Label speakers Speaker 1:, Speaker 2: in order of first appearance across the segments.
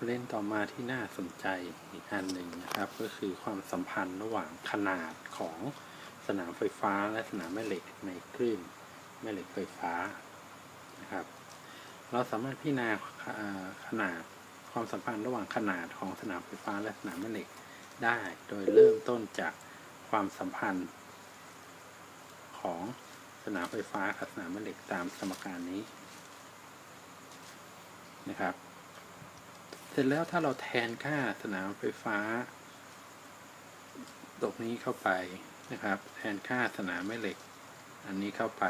Speaker 1: ประเด็นต่อมาที่น่าสนใจอีกอันหนึ่งนะครับ ก็คือความสัมพันธ์ระหว่างขนาดของสนามไฟฟ้าและสนามแม่เหล็กในคลื่นแม่เหล็กไฟฟ้านะครับ เราสามารถพิจารณาขนาดความสัมพันธ์ระหว่างขนาดของสนามไฟฟ้าและสนามแม่เหล็กได้ โดยเริ่มต้นจากความสัมพันธ์ของสนามไฟฟ้ากับสนามแม่เหล็กตามสมการนี้นะครับ เสร็จแล้วถ้าเราแทนค่าสนามไฟฟ้าตรงนี้เข้าไปนะครับ แทนค่าสนามแม่เหล็ก อันนี้เข้าไป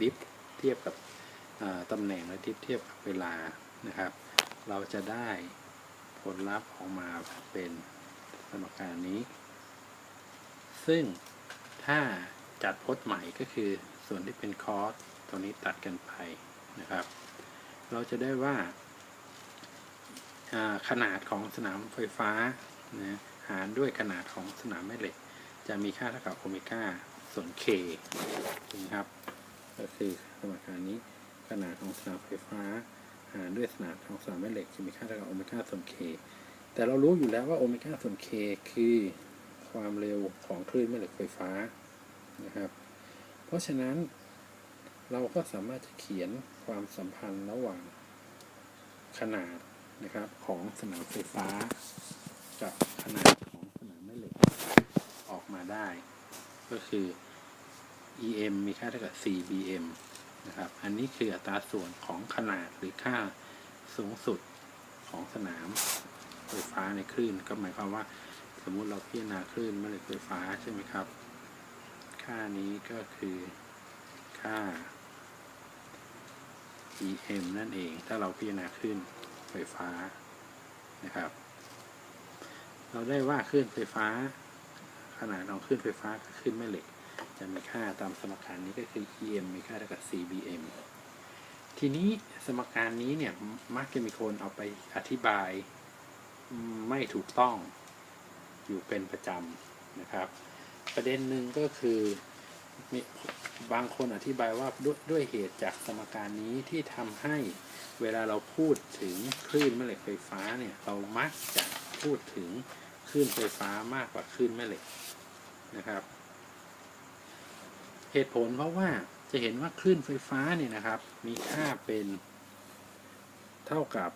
Speaker 1: ดิฟเทียบกับตำแหน่งและดิฟเทียบกับเวลานะครับ เราจะได้ผลลัพธ์ออกมาเป็นสมการนี้ ซึ่งถ้าจัดพจน์ใหม่ก็คือส่วนที่เป็นคอสตัวนี้ตัดกันไปนะครับ เราจะได้ว่า ขนาดของสนามไฟฟ้านะหารด้วยขนาดของสนามแม่เหล็ก จะมีค่าเท่ากับโอเมก้าส่วน k นะครับ ก็คือสมการนี้ขนาดของสนามไฟฟ้า หารด้วยขนาดของสนามแม่เหล็กจะมีค่าเท่ากับโอเมก้าส่วน k แต่เรารู้อยู่แล้วว่าโอเมก้าส่วน k คือความเร็วของคลื่นแม่เหล็กไฟฟ้านะครับ เพราะฉะนั้นเราก็สามารถจะเขียนความสัมพันธ์ระหว่างขนาด นะครับของสนามไฟฟ้า กับขนาดของสนามแม่เหล็กออกมาได้ ก็คือ EM มีค่าเท่ากับ CBM นะครับ อันนี้คืออัตราส่วนของขนาดหรือค่าสูงสุดของสนามไฟฟ้าในคลื่น ก็หมายความว่าสมมุติเราพิจารณาคลื่นแม่เหล็กไฟฟ้าใช่ไหมครับ ค่านี้ก็คือค่า EM นั่นเอง ถ้าเราพิจารณาคลื่น ไฟฟ้านะครับ เราได้ว่าคลื่นไฟฟ้า ขนาดของคลื่นไฟฟ้ากับคลื่นแม่เหล็ก จะมีค่าตามสมการนี้ก็คือ EM มีค่าเท่ากับ CBM ทีนี้สมการนี้เนี่ยมักจะมีคนเอาไปอธิบายไม่ถูกต้องอยู่เป็นประจำนะครับ ประเด็นหนึ่งก็คือ บางคนอธิบายว่าด้วยด้วยเหตุจากสมการนี้ที่ทำให้เวลาเราพูดถึงคลื่นแม่เหล็กไฟฟ้าเนี่ยเรามักจะพูดถึงคลื่นไฟฟ้ามากกว่าคลื่นแม่เหล็กนะครับ เหตุผลเพราะว่าจะเห็นว่าคลื่นไฟฟ้าเนี่ยนะครับ มีค่าเป็นเท่ากับ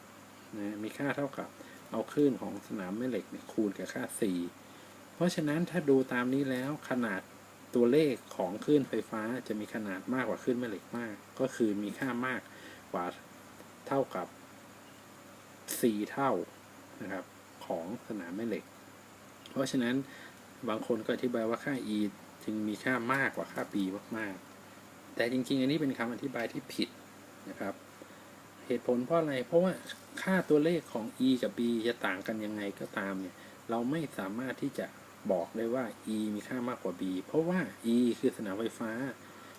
Speaker 1: นะมีค่าเท่ากับเอาคลื่นของสนามแม่เหล็กเนี่ยคูณกับค่า 4 เพราะฉะนั้นถ้าดูตามนี้แล้วขนาด ตัวเลขของคลื่นไฟฟ้าจะมีขนาดมากกว่าคลื่นแม่เหล็กมาก ก็คือมีค่ามากกว่าเท่ากับ 4 เท่านะครับของสนามแม่เหล็ก เพราะฉะนั้นบางคนก็อธิบายว่าค่า e จึงมีค่ามากกว่าค่า b มากๆ แต่จริงๆ อันนี้เป็นคำอธิบายที่ผิดนะครับ เหตุผลเพราะอะไร เพราะว่าค่าตัวเลขของ e กับ b จะต่างกันยังไงก็ตามเนี่ย เราไม่สามารถที่จะ บอกได้ว่า e มีค่ามากกว่า b เพราะว่า e คือสนามไฟฟ้า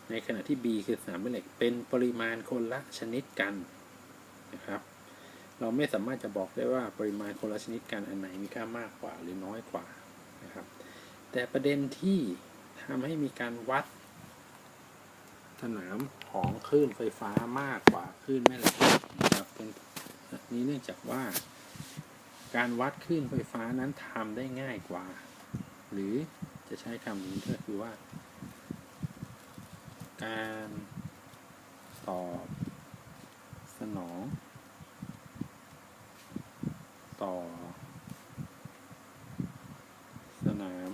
Speaker 1: ในขณะที่ b คือสนามแม่เหล็ก เป็นปริมาณคนละชนิดกันนะครับ เราไม่สามารถจะบอกได้ว่าปริมาณคนละชนิดกันอันไหนมีค่ามากกว่าหรือน้อยกว่านะครับ แต่ประเด็นที่ทำให้มีการวัด สนามของคลื่นไฟฟ้ามากกว่าคลื่นแม่เหล็กนะครับเป็นนี้เนื่องจากว่าการวัดคลื่นไฟฟ้านั้นทำได้ง่ายกว่า หรือจะใช้คำนี้ก็คือว่า การตอบสนอง ต่อ สนาม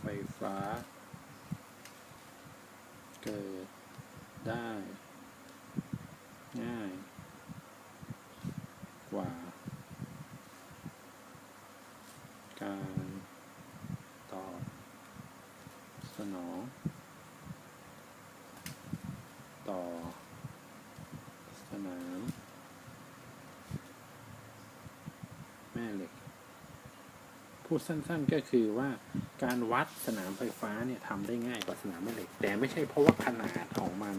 Speaker 1: ไฟฟ้า เกิดได้ ง่าย กว่า การตอบส นอง ต่อ สนาม แม่เหล็ก พูดสั้นๆก็คือว่าการวัดสนามไฟฟ้าเนี่ยทำได้ง่ายกว่าสนามแม่เหล็ก แต่ไม่ใช่เพราะว่าขนาดของมัน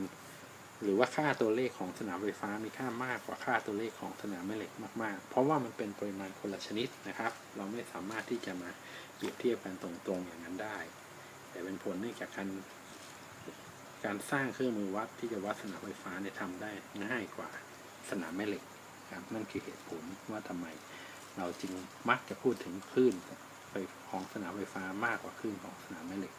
Speaker 1: หรือว่าค่าตัวเลขของสนามไฟฟ้ามีค่ามากกว่าค่าตัวเลขของสนามแม่เหล็กมากๆ เพราะว่ามันเป็นปริมาณคนละชนิดนะครับ เราไม่สามารถที่จะมาเปรียบเทียบกันตรงๆอย่างนั้นได้ แต่เป็นผลเนื่องจากการการสร้างเครื่องมือวัดที่จะวัดสนามไฟฟ้าเนี่ยทำได้ง่ายกว่าสนามแม่เหล็กครับนั่นคือเหตุผลว่าทำไม เราจึงมักจะพูดถึงคลื่นของสนามไฟฟ้ามากกว่าคลื่นของสนามแม่เหล็ก